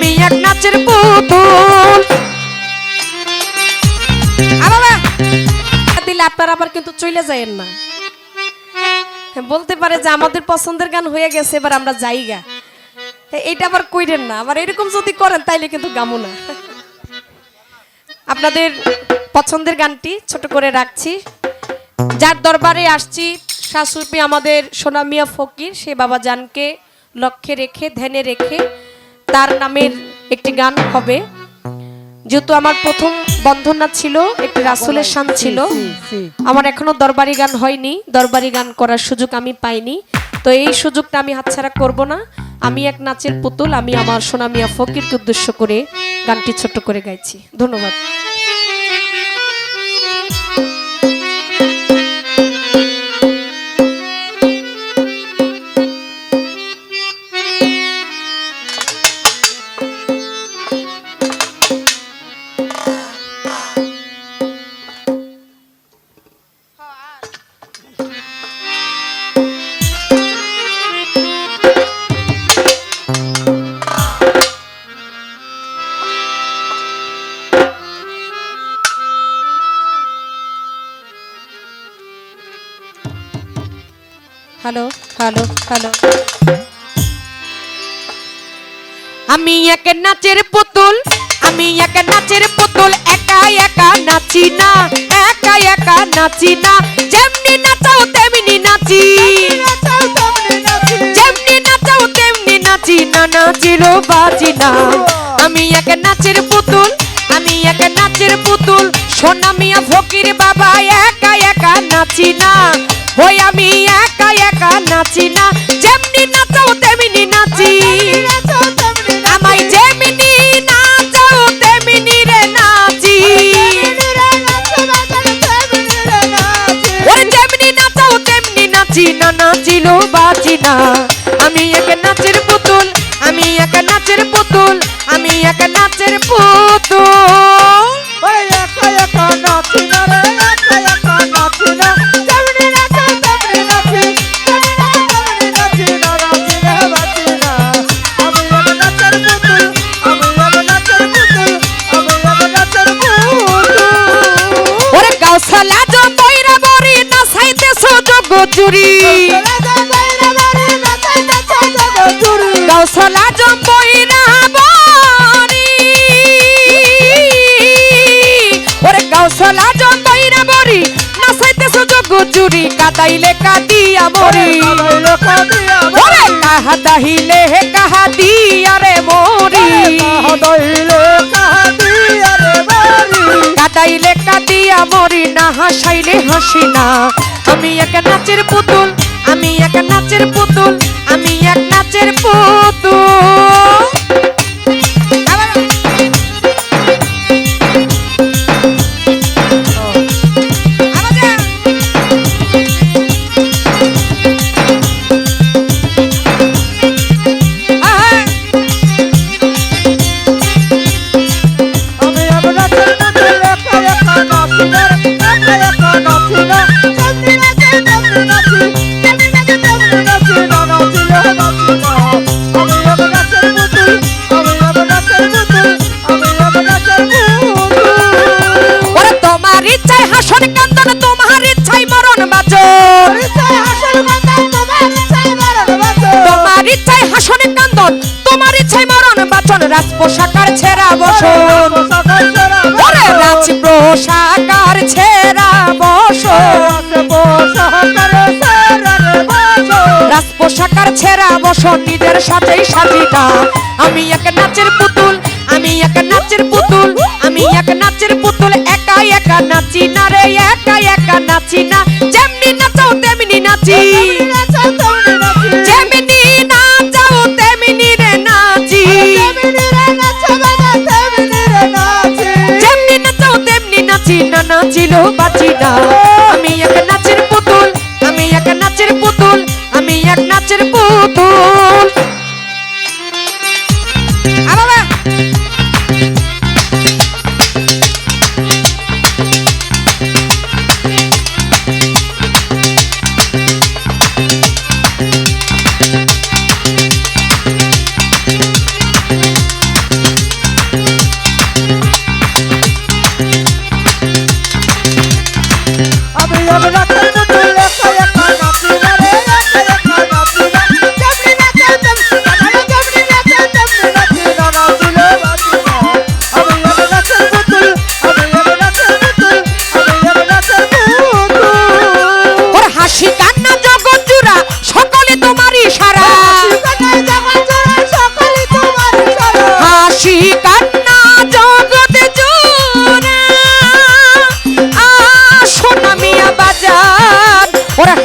আমি এক নাচের পুতুল। আপনারা আবার কিন্তু চলে যায়েন না। বলতে পারে যে আমাদের পছন্দের গান হয়ে গেছে, এবার আমরা যাইগা। এইটা আবার কইরেন না, আবার এরকম যদি করেন তাইলে কিন্তু গামো না। আপনাদের পছন্দের গানটি ছোট করে রাখছি। যার দরবারে আসছি, শাশুড়ি আমাদের সোনামিয়া ফকির, সে বাবা জানকে লক্ষ্যে রেখে, ধ্যানে রেখে তার নামের একটি গান হবে। যেহেতু আমার প্রথম বন্ধনা ছিল একটি রাসুলের শান ছিল। আমার এখনও দরবারি গান হয়নি। দরবারি গান করার সুযোগ আমি পাইনি। তো এই সুযোগটা আমি হাতছাড়া করব না। আমি এক নাচের পুতুল আমি আমার সোনামিয়া ফকিরকে উদ্দেশ্য করে গানটি ছোট্ট করে গাইছি। ধন্যবাদ। হ্যালো হ্যালো হ্যালো আমি এক নাচের পুতুল, আমি এক নাচের পুতুল একা একা নাচি না একা একা নাচি না। যেমনি চুরি গাউসালা জো বইরা বরি ওরে গাউসালা জো বইরা বরি নাচাইতে সুযোগ চুরি কাদাইলে কাদিয়া মরি। ওরে কাহা দাহিলে হে কাহা দিয়া রে মরি। কাদাইলে মরি না হাসাইলে হাসি না। আমি এক নাচের পুতুল, আমি এক নাচের পুতুল, আমি এক নাচের পুতুল। হাসন তোমার ইচ্ছায় মরণ, বাচন রাজ পোশাকার ছেঁড়া বসন। রাজ পোশাকার বসন। বসন, নিজের আমি এক নাচের পুতুল, আমি এক নাচের পুতুল, আমি এক নাচের পুতুল একা একা নাচি না রে একা একা নাচি না। যেমনি নাচাও তেমনি নাচি। না নাচিলো বাঁচি না। আমি এক নাচের পুতুল, আমি এক নাচের পুতুল, আমি এক নাচের পুতুল।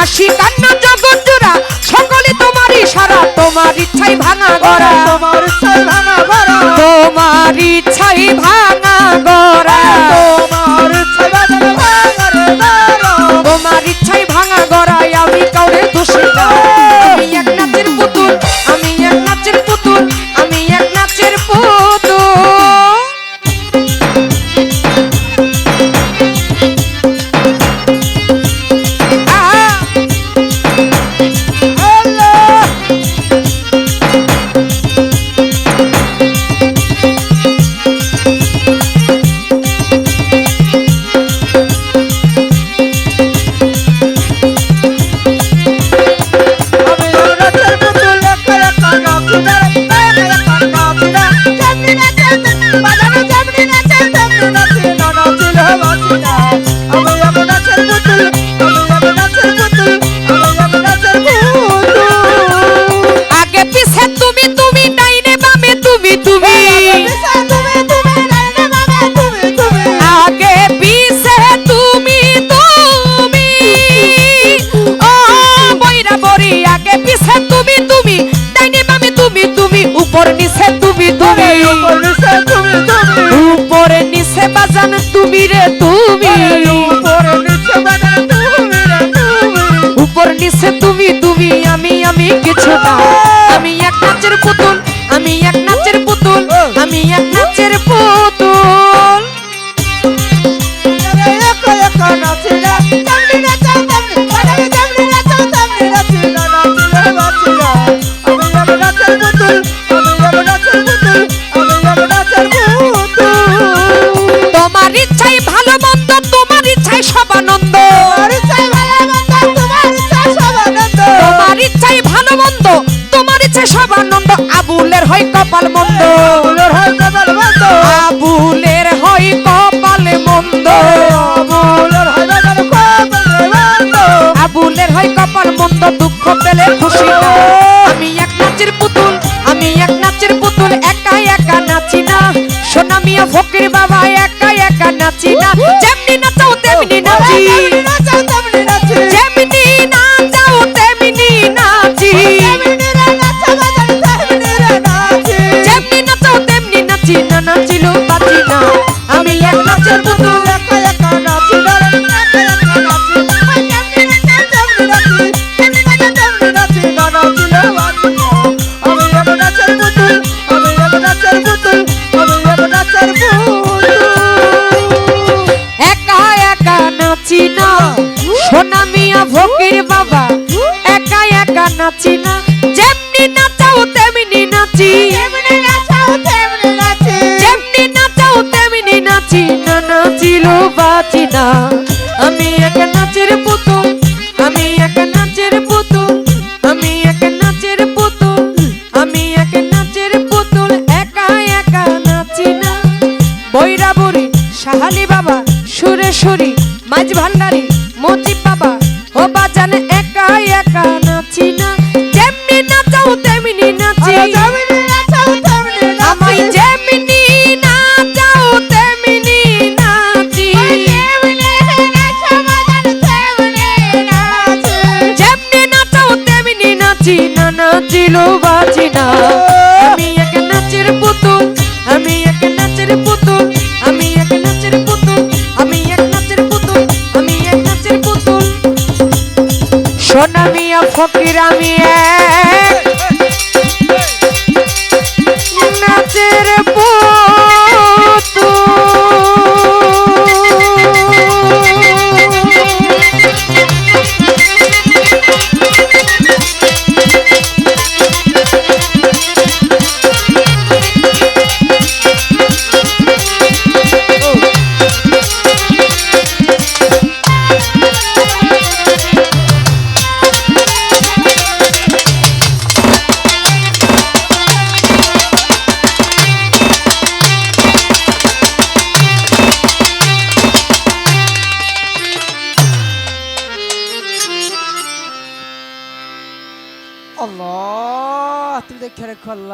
হাসি কান্না জগৎ জোড়া সকলে তোমার ইশারা তোমার ইচ্ছাই ভাঙা গড়া। তোমার ইচ্ছাই ভাঙা গড়া। তোমার ইচ্ছাই ভাঙা বাজান তুমি রে তুমি। উপর নিচে তুমি। তুমি আমি আমি কিছু না ভালো তোমার ইচ্ছায় সব আনন্দ। তোমার ইচ্ছাই ভালো তোমার ইচ্ছে সব আনন্দ আবুলের হয় কপাল মন্দ। আবুলের হয় কপাল মন্দ। আবুলের হয় কপাল মন্দ। দুঃখ পেলে খুশি আমি এক নাচের পুতুল আমি এক নাচের পুতুল একা একা নাচি না। সোনামিয়া ফকির বাবা একা একা নাচি না। নাচি। যেমনি নাচাও তেমনি নাচি। যেমনি নাচাও তেমনি নাচি না নাচিল বাঁচি না। আমি এক নাচের মতো I'm not your fool. চেনা